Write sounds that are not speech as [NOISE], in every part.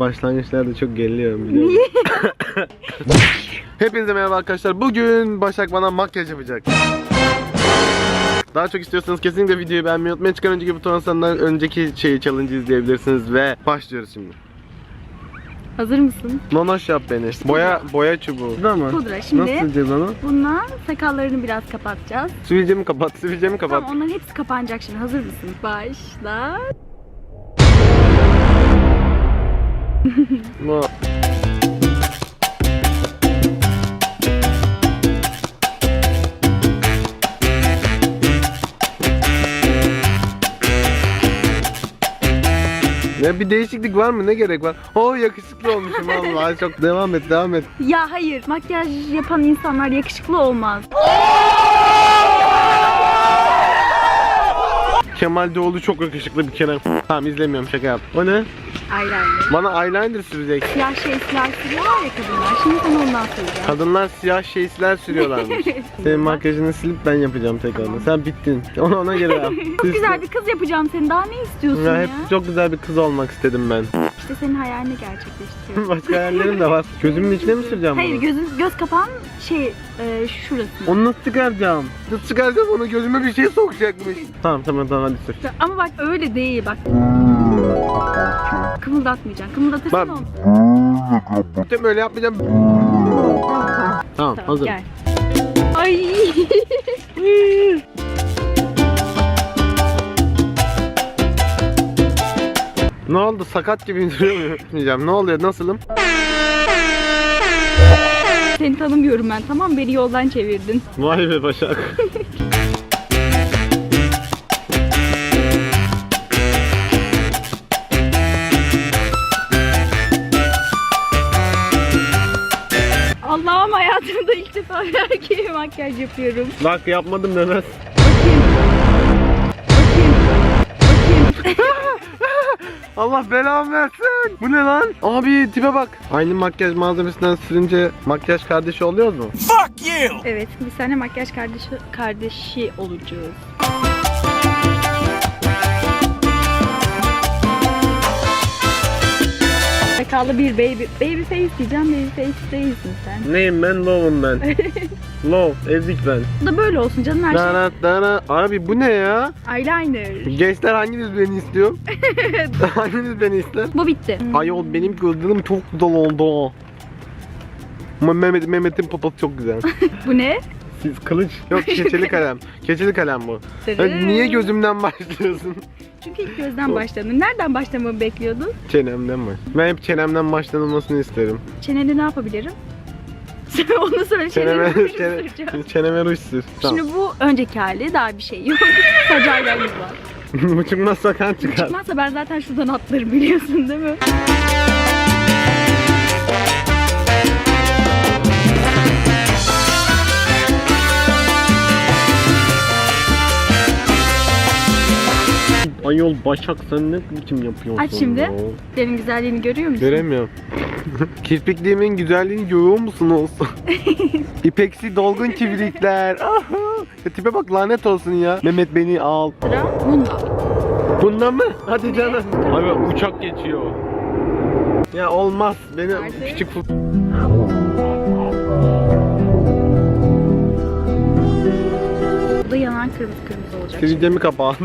Başlangıçlarda çok geriliyorum biliyorum. Niye? [LAUGHS] Hepinize merhaba arkadaşlar. Bugün Başak bana makyaj yapacak. Daha çok istiyorsanız kesinlikle videoyu beğenmeyi unutmayın. Çıkan önceki buton sandan önceki şeyi challenge izleyebilirsiniz ve başlıyoruz şimdi. Hazır mısın? Nonoş yap beni. Boya boya çubuğu. Değil mi? Pudra. Şimdi Nasıl sileceğiz onu? bununla sakallarını biraz kapatacağız. Sivilcemi kapat, sivilcemi kapat. Tamam onların hepsi kapanacak şimdi. Hazır mısın? Başla. [LAUGHS] Ne bir değişiklik var mı? Ne gerek var? Oo yakışıklı olmuşum vallahi [LAUGHS] çok devam et devam et. Ya hayır. Makyaj yapan insanlar yakışıklı olmaz. Kemal Doğulu çok yakışıklı bir kenar. Tamam izlemiyorum şaka yap. O ne? Eyeliner. Bana eyeliner sürecek. Siyah şey siyah sürüyorlar ya kadınlar. Şimdi sana ondan söyleyeceğim. Kadınlar siyah şeysler sürüyorlarmış. [LAUGHS] Senin makyajını silip ben yapacağım tekrardan. Sen bittin. [LAUGHS] Ona ona göre yap. Çok güzel bir kız yapacağım seni. Daha ne istiyorsun Ya ya? hep çok güzel bir kız olmak istedim ben. İşte senin hayalini gerçekleştiriyorum. [LAUGHS] Başka hayallerim de var. Gözümün içine mi süreceğim Hayır bunu? gözün göz kapağın şey e, şurası. Onu nasıl çıkaracağım? Nasıl çıkaracağım onu gözüme bir şey sokacakmış. Tamam tamam tamam hadi sür. Ama bak öyle değil bak. Kımıldatmayacaksın. Kımıldatırsan olmaz. Tamam öyle yapmayacağım. Tamam, hazır. gel. Ay. [LAUGHS] Ne oldu sakat gibi duruyor Ne oluyor nasılım? Seni tanımıyorum ben tamam beni yoldan çevirdin. Vay be Başak. [LAUGHS] makyaj yapıyorum. Bak yapmadım demez. Bakayım. Bakayım. Bakayım. [LAUGHS] Allah belamı versin. Bu ne lan? Abi tipe bak. Aynı makyaj malzemesinden sürünce makyaj kardeşi oluyoruz mu? evet biz seninle makyaj kardeşi, kardeşi olacağız. Sakallı bir baby, baby face diyeceğim baby face değilsin sen. Neyim ben? Low'um ben. [LAUGHS] Low, ezik ben. Bu da böyle olsun canım her şey. Dana dana. Abi bu ne ya? Eyeliner. Gençler hanginiz beni istiyor? [LAUGHS] [LAUGHS] hanginiz beni ister? Bu bitti. Ayol benim gözlerim çok güzel oldu. Ama Mehmet, Mehmet'in papası çok güzel. Bu ne? Siz kılıç. Yok [LAUGHS] keçeli kalem. Keçeli kalem bu. Ya niye gözümden başlıyorsun? Çünkü ilk gözden başladın. Nereden başlamamı bekliyordun? Çenemden baş. Ben hep çenemden başlanılmasını isterim. Çenede ne yapabilirim? [LAUGHS] Onu söyle Çeneme, çeneme çene, süreceğim. çeneme ruj sür. Tamam. Şimdi bu önceki hali daha bir şey yok. [LAUGHS] Sadece eyeliner var. bu çıkmazsa kan çıkar. Çıkmazsa ben zaten şuradan atlarım biliyorsun değil mi? Ayol Başak sen ne biçim yapıyorsun? Aç şimdi. ya? Senin güzelliğini görüyor musun? Göremiyorum. [LAUGHS] Kirpikliğimin güzelliğini görüyor musunuz? [LAUGHS] İpeksi dolgun kibrikler. Aha. [LAUGHS] Ya tipe bak lanet olsun ya. Mehmet beni al. Sıra bununla. Bundan mı? Hadi canım. Abi uçak geçiyor. Ya olmaz. Beni Nerede? küçük fut. Bu da yanan kırmızı kırmızı olacak. Sivilcemi kapağın.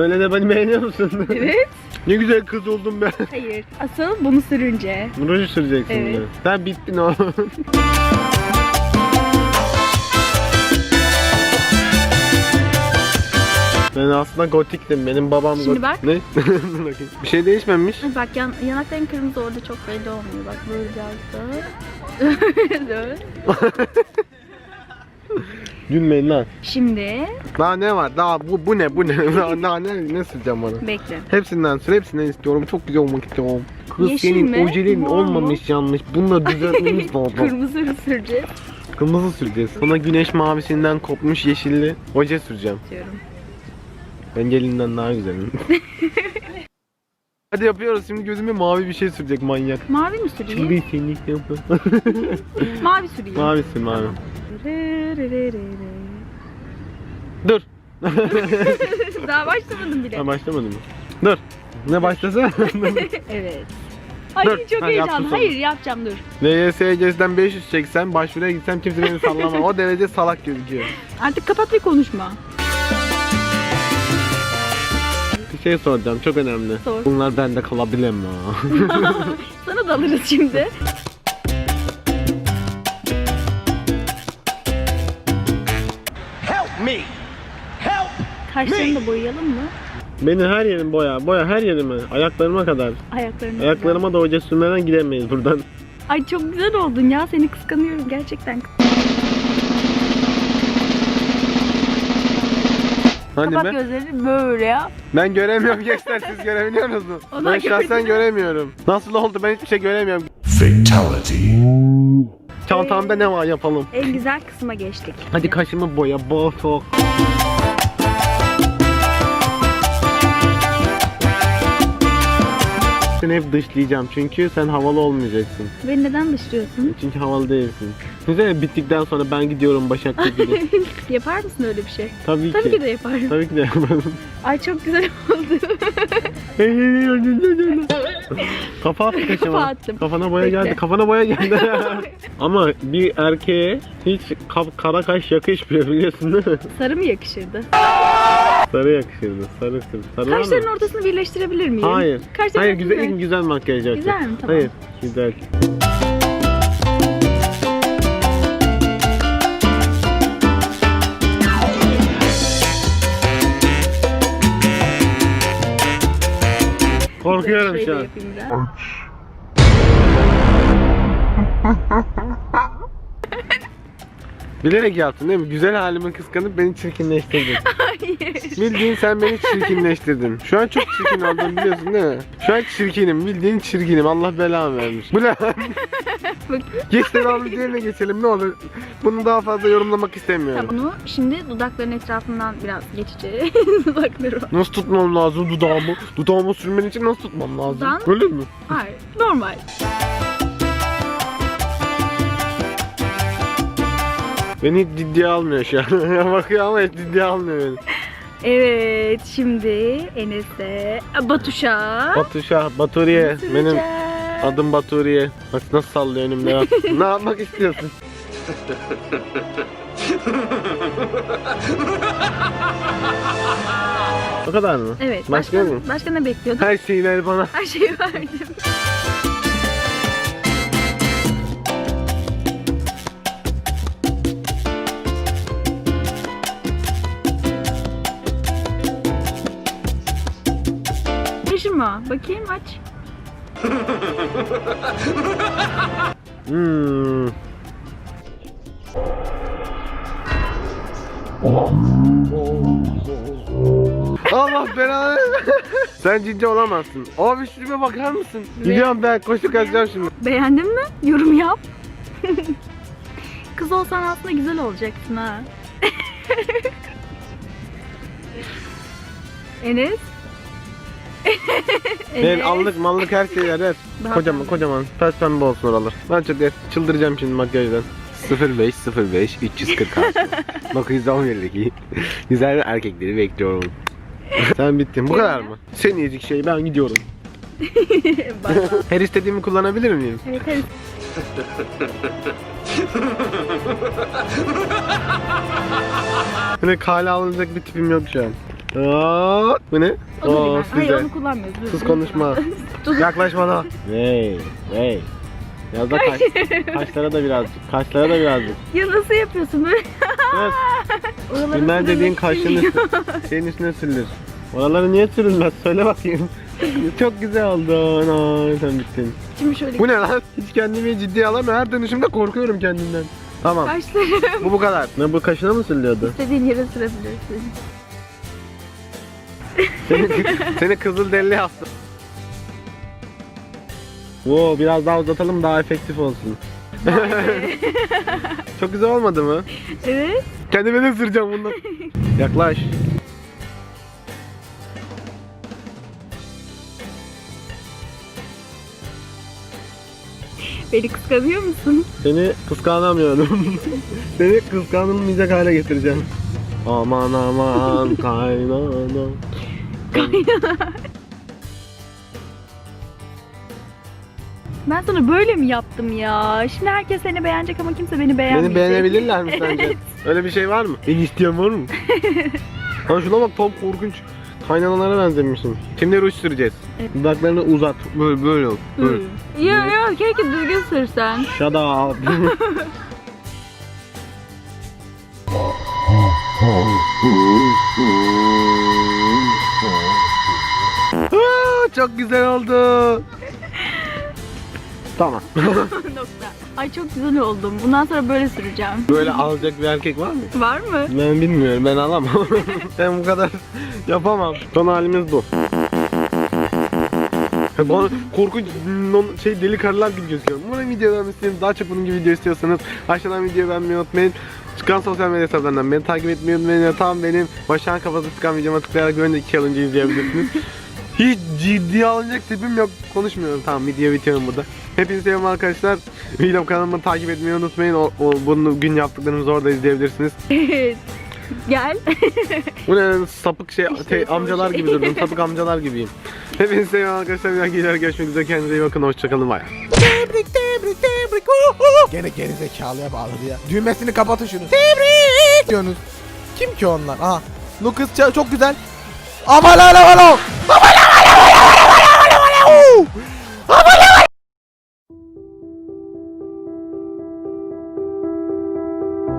Söyle de beni beğeniyor musun? [LAUGHS] Evet. ne güzel kız oldum ben. Hayır. Asıl bunu sürünce. Ruj süreceksin Evet. diyor. Sen bittin oğlum. [LAUGHS] Ben aslında gotiktim. Benim babam Şimdi gotik. bak. Ne? [LAUGHS] Bakayım. Bir şey değişmemiş. Bak yan, yanakların kırmızı orada çok belli olmuyor. Bak böyle biraz da. Dön. Gülmeyin lan. Şimdi Daha ne var? Daha bu bu ne bu ne? [LAUGHS] Daha, daha ne ne süreceğim bana? bekle. Hepsinden sür, hepsinden istiyorum. Çok güzel olmak istiyorum. Kız Yeşil senin mi? ojelin Mor mu? olmamış yanlış. Bununla düzeltmemiz [LAUGHS] lazım. Kırmızı süreceğiz Kırmızı süreceğiz. Sonra güneş mavisinden kopmuş yeşilli oje süreceğim. diyorum. Ben gelinden daha güzelim. [LAUGHS] Hadi yapıyoruz. Şimdi gözüme mavi bir şey sürecek manyak. Mavi mi süreyim? Şimdi seni yapıyorum. Mavi süreyim. mavi sür mavi. Dur. [LAUGHS] Daha başlamadım bile. Ha başlamadı mı? Dur. Ne başlasa? [LAUGHS] Evet. Ay Dur. çok Ha, yaptın heyecanlı. sonra. Hayır yapacağım dur. LYS'den 500 çeksem başvuruya gitsem kimse beni sallama. O derece salak gözüküyor. Artık kapat ve konuşma. Bir şey soracağım çok önemli. Sor. Bunlar bende kalabilir mi? [LAUGHS] Sana da alırız şimdi. Kaşlarını da boyayalım mı? Beni her yerim boya. Boya her yerime. Ayaklarıma kadar. Ayaklarını. Ayaklarıma da hoca sürmeden gidemeyiz buradan. Ay çok güzel oldun ya. Seni kıskanıyorum gerçekten. Hani Kapat ben? gözlerini böyle ya. Ben göremiyorum gençler siz görebiliyor musunuz? Ben şahsen göremiyorum. Nasıl oldu ben hiçbir şey göremiyorum. Fatality. Çantamda ne var yapalım. En güzel kısma geçtik. Hadi kaşımı boya botok. Seni hep dışlayacağım çünkü sen havalı olmayacaksın. Beni neden dışlıyorsun? Çünkü havalı değilsin. Düşünsene bittikten sonra ben gidiyorum Başak'ta [LAUGHS] gibi. Yapar mısın öyle bir şey? Tabii, Tabii ki. ki de yaparım. Tabii ki de yaparım. [LAUGHS] Ay çok güzel oldu. [LAUGHS] Kafa attı kaşıma. Kafa attım. Kafana boya Bekle. geldi. Kafana boya geldi. Ama bir erkeğe hiç kap- kara kaş yakışmıyor biliyorsun değil mi? Sarı mı yakışırdı? Sarı yakışırdı. Sarı sarı. Sarı var mı? Kaşların ortasını birleştirebilir miyim? Hayır. Kaşların Hayır güzel en güzel makyaj yapacak. Güzel mi? Tamam. Hayır güzel. Korkuyorum şu an. Bilerek yaptın değil mi? Güzel halimi kıskanıp beni çirkinleştirdin. [LAUGHS] Bildiğin sen beni [LAUGHS] çirkinleştirdin. Şu an çok çirkin oldum biliyorsun değil mi? Şu an çirkinim. Bildiğin çirkinim. Allah belamı vermiş. Bu ne. Geç devamlı diğerine geçelim ne olur. Bunu daha fazla yorumlamak istemiyorum. Bunu şimdi dudakların etrafından biraz geçeceğiz. [LAUGHS] Dudakları. Nasıl tutmam lazım dudağımı? Dudağımı sürmen için nasıl tutmam lazım? Dudağın- Böyle mi? Hayır. Normal. Beni hiç ciddiye almıyor şu an. [LAUGHS] Bakıyor ama hiç ciddiye almıyor beni. Evet. Şimdi Enes'e, Batuş'a. Batuşa, Baturiye. Benim adım Baturiye. Bak nasıl sallıyor önümde [LAUGHS] bak. ne yapmak istiyorsun? [LAUGHS] o kadar mı? Evet. Başka Başka, mı? başka ne bekliyordun? Her şeyi ver bana. Her şeyi verdim. Taşıma. Bakayım aç. Hmm. Allah belanı. Sen ciddi olamazsın. Abi şuraya bakar mısın? Gidiyorum ben koşu kaçacağım şimdi. Beğendin mi? Yorum yap. [LAUGHS] Kız olsan aslında güzel olacaksın ha. [LAUGHS] Enes? Ben allık mallık her şeyi yer. Daha Kocaman pembe. kocaman. Pes pembe olsun oralar. Ben çok çıldıracağım şimdi makyajdan. 05 05 346 911'deki güzel erkekleri bekliyorum. Sen bittin. Bu kadar mı? Seni ezik şey ben gidiyorum. [LAUGHS] Bak. Her istediğimi kullanabilir miyim? evet evet. Böyle kale alınacak bir tipim yok şu an. Aa, bu ne? O da Oo, değil. Hayır size. onu kullanmıyoruz. Dur, Sus konuşma. [LAUGHS] Yaklaşma da. Hey, hey. Biraz da kaş, [LAUGHS] kaşlara da birazcık. Kaşlara da birazcık. Ya nasıl yapıyorsun böyle? Evet. [LAUGHS] Oraları dediğin kaşın üstü, şeyin üstüne sürülür. Oraları niye sürülmez? Söyle bakayım. Çok güzel oldu. Ana, sen bittin. Şimdi şöyle Bu ne lan? Hiç kendimi ciddiye alamıyorum. Her dönüşümde korkuyorum kendimden. Tamam. kaşları Bu bu kadar. Ne bu kaşına mı sürülüyordu? istediğin yere sürebilirsin. Seni, seni kızıl deli yaptım. Oo, biraz daha uzatalım daha efektif olsun. Çok güzel olmadı mı? evet. Kendime de süreceğim bundan. Yaklaş. Beni kıskanıyor musun? Seni kıskanamıyorum. [LAUGHS] Seni kıskanılmayacak hale getireceğim. Aman aman kaynana. Ben sana böyle mi yaptım ya? Şimdi herkes seni beğenecek ama kimse beni beğenmeyecek. Beni beğenebilirler mi sence? [LAUGHS] Öyle bir şey var mı? Beni isteyen var mı? [LAUGHS] Lan şuna bak tam korkunç. Kaynanalara benzemişsin. Şimdi ruj süreceğiz. Evet. Dudaklarını uzat. Böyle böyle ol. Böyle. Yok yok keşke düzgün sürsen. Shut up. [LAUGHS] Çok güzel oldu. Tamam. [LAUGHS] Nokta. Ay çok güzel oldum. Bundan sonra böyle süreceğim. Böyle alacak bir erkek var mı? Var mı? Ben bilmiyorum. Ben alamam. [LAUGHS] ben bu kadar yapamam. Son halimiz bu. Bana korkunç non- şey deli karılar gibi gözüküyor. Umarım videodan istiyorsanız daha çok bunun gibi video istiyorsanız aşağıdan videoyu beğenmeyi unutmayın. Çıkan sosyal medya hesaplarından beni takip etmeyi unutmayın. Tam benim başağın kafası çıkan videoma tıklayarak önceki challenge'ı izleyebilirsiniz. [LAUGHS] Hiç ciddiye alınacak tipim yok. Konuşmuyorum. Tamam video bitiyorum burada. Hepinizi seviyorum arkadaşlar. [LAUGHS] Video kanalımı takip etmeyi unutmayın. O, o, bunu gün yaptıklarımızı orada izleyebilirsiniz. [LAUGHS] Gel. [LAUGHS] Bu ne sapık şey te- amcalar gibi durdum. Sapık amcalar gibiyim. Hepinizi seviyorum arkadaşlar. Bir dahaki videoda görüşmek üzere. Kendinize iyi bakın. Hoşçakalın. Bay. Tebrik tebrik tebrik. Gene geri zekalıya bağladı ya. Düğmesini kapatın şunu. Tebrik diyorsunuz. Kim ki onlar? Aha. Lucas çok güzel. Aman aman. Aman aman